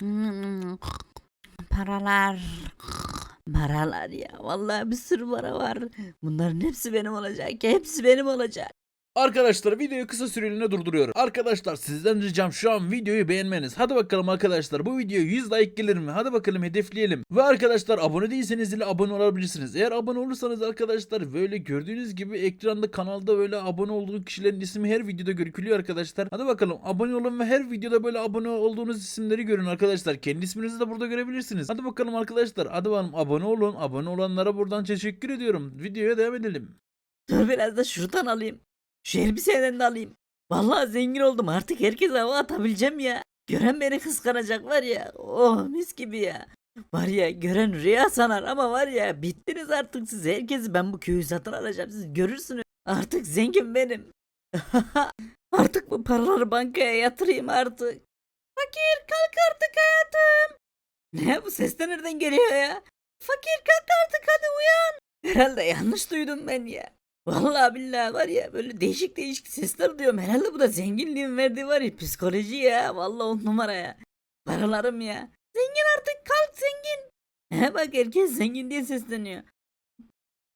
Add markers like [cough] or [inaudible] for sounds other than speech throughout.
[laughs] Paralar. [laughs] Paralar ya. Vallahi bir sürü para var. Bunların hepsi benim olacak. Hepsi benim olacak. Arkadaşlar videoyu kısa süreliğine durduruyorum. Arkadaşlar sizden ricam şu an videoyu beğenmeniz. Hadi bakalım arkadaşlar bu video 100 like gelir mi? Hadi bakalım hedefleyelim. Ve arkadaşlar abone değilseniz ile abone olabilirsiniz. Eğer abone olursanız arkadaşlar böyle gördüğünüz gibi ekranda kanalda böyle abone olduğu kişilerin ismi her videoda görükülüyor arkadaşlar. Hadi bakalım abone olun ve her videoda böyle abone olduğunuz isimleri görün arkadaşlar. Kendi isminizi de burada görebilirsiniz. Hadi bakalım arkadaşlar. Hadi bakalım abone olun. Abone olanlara buradan teşekkür ediyorum. Videoya devam edelim. Biraz da şuradan alayım. Şu elbiseden de alayım. Vallahi zengin oldum. Artık herkese hava atabileceğim ya. Gören beni kıskanacak var ya. Oh mis gibi ya. Var ya gören rüya sanar ama var ya bittiniz artık siz. Herkesi ben bu köyü satın alacağım. Siz görürsünüz. Artık zengin benim. [laughs] artık bu paraları bankaya yatırayım artık. Fakir kalk artık hayatım. Ne bu ses de nereden geliyor ya? Fakir kalk artık hadi uyan. Herhalde yanlış duydum ben ya. Vallahi billahi var ya böyle değişik değişik sesler duyuyorum. Herhalde bu da zenginliğin verdiği var ya psikoloji ya. Vallahi on numara ya. Paralarım ya. Zengin artık kalk zengin. He bak herkes zengin diye sesleniyor.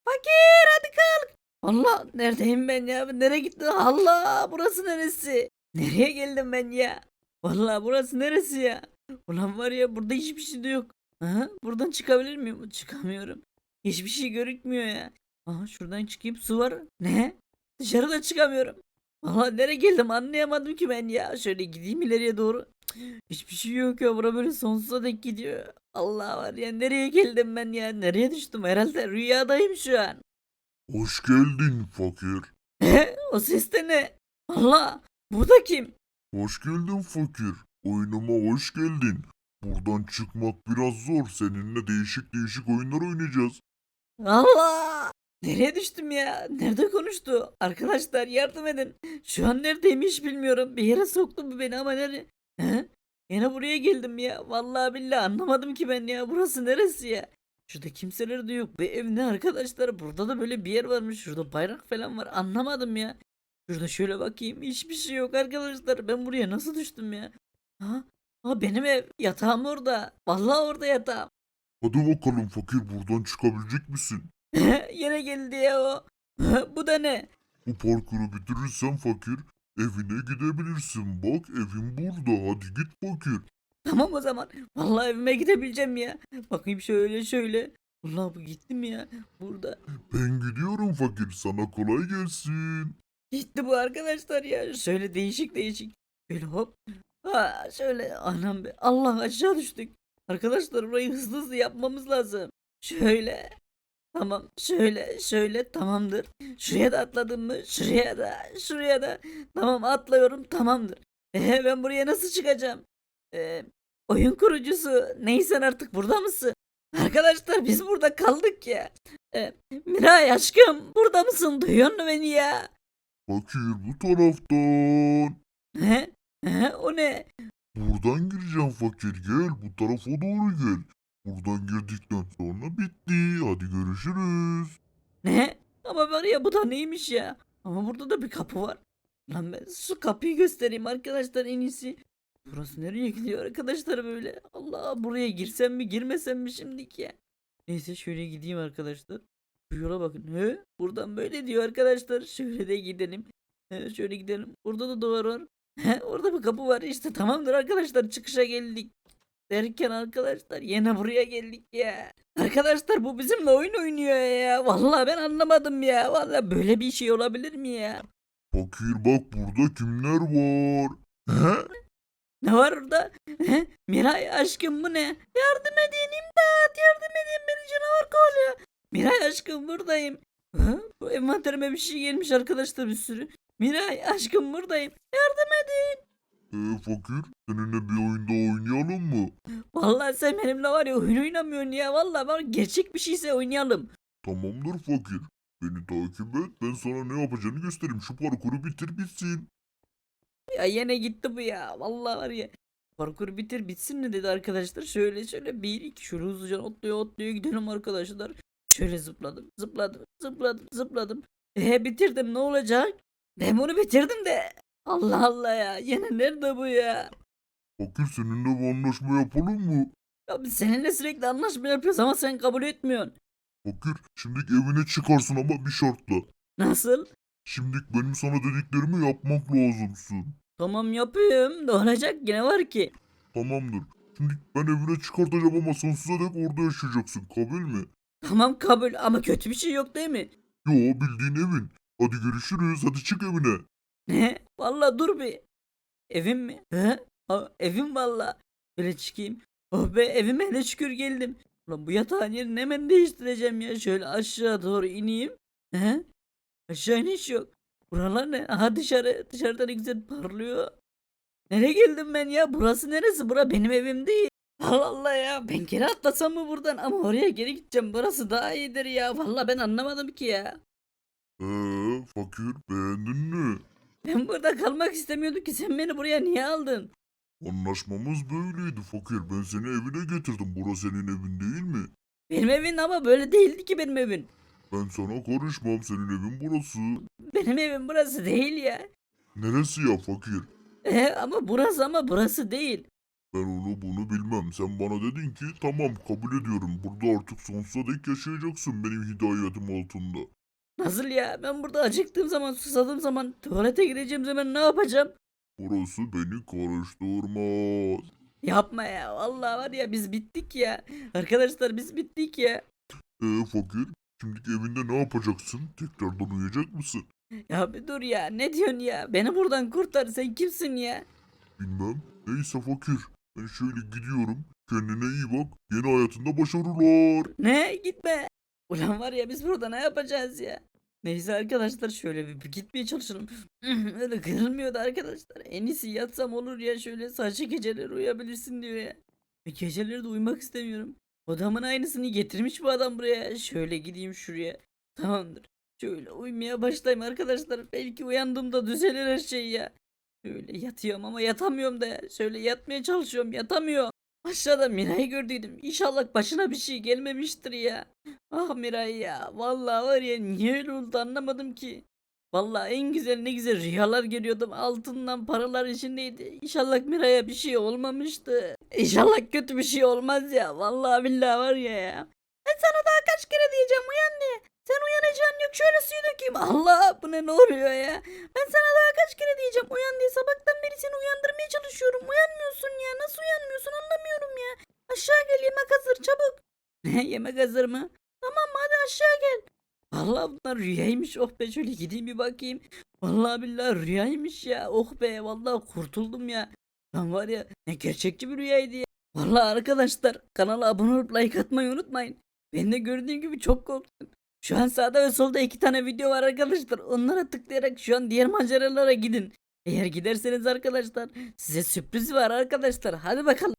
Fakir hadi kalk. Allah neredeyim ben ya? Nereye gittim? Allah burası neresi? Nereye geldim ben ya? Vallahi burası neresi ya? Ulan var ya burada hiçbir şey de yok. Aha, buradan çıkabilir miyim? Çıkamıyorum. Hiçbir şey görükmüyor ya. Aha şuradan çıkayım su var. Ne? Dışarıda çıkamıyorum. Valla nereye geldim anlayamadım ki ben ya. Şöyle gideyim ileriye doğru. Hiçbir şey yok ya. Bura böyle sonsuza dek gidiyor. Allah var ya nereye geldim ben ya. Nereye düştüm? Herhalde rüyadayım şu an. Hoş geldin fakir. [laughs] O ses de ne? Allah bu da kim? Hoş geldin fakir. Oyunuma hoş geldin. Buradan çıkmak biraz zor. Seninle değişik değişik oyunlar oynayacağız. Allah! Nereye düştüm ya? Nerede konuştu? Arkadaşlar yardım edin. Şu an neredeyim hiç bilmiyorum. Bir yere soktu bu beni ama nereye? He? Yine buraya geldim ya. Vallahi billahi anlamadım ki ben ya. Burası neresi ya? Şurada kimseler de yok. Bu ev ne arkadaşlar? Burada da böyle bir yer varmış. Şurada bayrak falan var. Anlamadım ya. Şurada şöyle bakayım. Hiçbir şey yok arkadaşlar. Ben buraya nasıl düştüm ya? Ha? Ha benim ev. Yatağım orada. Vallahi orada yatağım. Hadi bakalım fakir buradan çıkabilecek misin? [laughs] Yine geldi ya o. [laughs] Bu da ne? Bu parkuru bitirirsen fakir evine gidebilirsin. Bak evin burada. Hadi git fakir. Tamam o zaman. Vallahi evime gidebileceğim ya. Bakayım şöyle şöyle. Vallahi bu gittim ya. Burada. Ben gidiyorum fakir. Sana kolay gelsin. Gitti bu arkadaşlar ya. Şöyle değişik değişik. Şöyle hop. Ha şöyle anam be. Allah aşağı düştük. Arkadaşlar burayı hızlı hızlı yapmamız lazım. Şöyle. Tamam şöyle şöyle tamamdır. Şuraya da atladım mı? Şuraya da şuraya da. Tamam atlıyorum tamamdır. [laughs] Ee, ben buraya nasıl çıkacağım? Ee, oyun kurucusu neysen artık burada mısın? Arkadaşlar biz burada kaldık ya. Ee, Miray aşkım burada mısın? Duyuyor musun beni ya? Fakir bu taraftan. He? He? O ne? Buradan gireceğim fakir gel bu tarafa doğru gel. Buradan girdikten sonra bitti. Hadi görüşürüz. Ne? Ama var ya bu da neymiş ya? Ama burada da bir kapı var. Lan ben şu kapıyı göstereyim arkadaşlar en iyisi. Burası nereye gidiyor arkadaşlar böyle? Allah buraya girsem mi girmesem mi şimdiki ya? Neyse şöyle gideyim arkadaşlar. Bu yola bakın. He? Buradan böyle diyor arkadaşlar. Şöyle de gidelim. He, şöyle gidelim. Burada da duvar var. He, orada bir kapı var. İşte tamamdır arkadaşlar. Çıkışa geldik. Derken arkadaşlar yine buraya geldik ya. Arkadaşlar bu bizimle oyun oynuyor ya. Vallahi ben anlamadım ya. Vallahi böyle bir şey olabilir mi ya? Fakir bak burada kimler var. He? Ne var orada? He? Miray aşkım bu ne? Yardım edin imdat yardım edin beni canavar kovalıyor. Miray aşkım buradayım. Ha? Bu envanterime bir şey gelmiş arkadaşlar bir sürü. Miray aşkım buradayım. Yardım edin. Ee, fakir seninle bir oyunda oynayalım mı? Vallahi sen benimle var ya oyun oynamıyorsun ya. Vallahi var gerçek bir şeyse oynayalım. Tamamdır fakir. Beni takip et ben sana ne yapacağını göstereyim. Şu parkuru bitir bitsin. Ya yine gitti bu ya. Vallahi var ya. Parkur bitir bitsin mi dedi arkadaşlar. Şöyle şöyle bir iki şöyle hızlıca otlaya otlaya gidelim arkadaşlar. Şöyle zıpladım zıpladım zıpladım zıpladım. Eee bitirdim ne olacak? Ben bunu bitirdim de. Allah Allah ya. Yine nerede bu ya? Fakir seninle bir anlaşma yapalım mı? Ya biz seninle sürekli anlaşma yapıyoruz ama sen kabul etmiyorsun. Fakir şimdi evine çıkarsın ama bir şartla. Nasıl? Şimdi benim sana dediklerimi yapmak lazımsın. Tamam yapayım. Ne olacak yine var ki? Tamamdır. Şimdi ben evine çıkartacağım ama sonsuza dek orada yaşayacaksın. Kabul mü? Tamam kabul ama kötü bir şey yok değil mi? Yo bildiğin evin. Hadi görüşürüz. Hadi çık evine. Ne? Vallahi dur bir. Evim mi? He? Evim valla. Böyle çıkayım. Oh be evime hele şükür geldim. Ulan bu yatağın yerini hemen değiştireceğim ya. Şöyle aşağı doğru ineyim. He? Aşağı iniş yok. Buralar ne? Aha dışarı. Dışarıda ne güzel parlıyor. Nereye geldim ben ya? Burası neresi? Bura benim evim değil. Allah Allah ya. Ben geri atlasam mı buradan? Ama oraya geri gideceğim. Burası daha iyidir ya. Vallahi ben anlamadım ki ya. Eee fakir beğendin mi? Ben burada kalmak istemiyordum ki. Sen beni buraya niye aldın? Anlaşmamız böyleydi fakir. Ben seni evine getirdim. Burası senin evin değil mi? Benim evin ama böyle değildi ki benim evin. Ben sana karışmam. Senin evin burası. Benim evim burası değil ya. Neresi ya fakir? E, ama burası ama burası değil. Ben onu bunu bilmem. Sen bana dedin ki tamam kabul ediyorum. Burada artık sonsuza dek yaşayacaksın benim hidayetim altında. Nasıl ya? Ben burada acıktığım zaman, susadığım zaman, tuvalete gireceğim zaman ne yapacağım? Burası beni karıştırmaz. Yapma ya. Vallahi var ya biz bittik ya. Arkadaşlar biz bittik ya. Ee fakir? Şimdiki evinde ne yapacaksın? Tekrardan uyuyacak mısın? Ya bir dur ya. Ne diyorsun ya? Beni buradan kurtar. Sen kimsin ya? Bilmem. Neyse fakir. Ben şöyle gidiyorum. Kendine iyi bak. Yeni hayatında başarılar. Ne? Gitme. Ulan var ya biz burada ne yapacağız ya? Neyse arkadaşlar şöyle bir, bir gitmeye çalışalım. [laughs] Öyle kırılmıyordu arkadaşlar. En iyisi yatsam olur ya şöyle sadece geceleri uyuyabilirsin diyor ya. Ve geceleri de uyumak istemiyorum. Odamın aynısını getirmiş bu adam buraya. Şöyle gideyim şuraya. Tamamdır. Şöyle uyumaya başlayayım arkadaşlar. Belki uyandığımda düzelir her şey ya. Şöyle yatıyorum ama yatamıyorum da. Şöyle yatmaya çalışıyorum yatamıyorum. Aşağıda Miray'ı gördüydüm. İnşallah başına bir şey gelmemiştir ya. Ah Miray ya. Vallahi var ya niye öyle oldu anlamadım ki. Vallahi en güzel ne güzel rüyalar görüyordum. Altından paralar içindeydi. İnşallah Miray'a bir şey olmamıştı. İnşallah kötü bir şey olmaz ya. Vallahi billahi var ya ya. Ben sana daha kaç kere diyeceğim uyan diye. Sen uyanacağın yok şöyle suyu dökeyim. Allah bu ne ne oluyor ya. Ben sana daha kaç kere diyeceğim uyan diye. Sabahtan beri seni uyandırmaya çalışıyorum. Uyanmıyorsun ya. Nasıl uyanmıyorsun anlamıyorum ya. Aşağı gel yemek hazır çabuk. Ne [laughs] yemek hazır mı? Tamam hadi aşağı gel. Vallahi bunlar rüyaymış. Oh be şöyle gideyim bir bakayım. Vallahi billahi rüyaymış ya. Oh be vallahi kurtuldum ya. Lan var ya ne gerçekçi bir rüyaydı ya. Vallahi arkadaşlar kanala abone olup like atmayı unutmayın. Ben de gördüğüm gibi çok korktum. Şu an sağda ve solda iki tane video var arkadaşlar. Onlara tıklayarak şu an diğer maceralara gidin. Eğer giderseniz arkadaşlar size sürpriz var arkadaşlar. Hadi bakalım.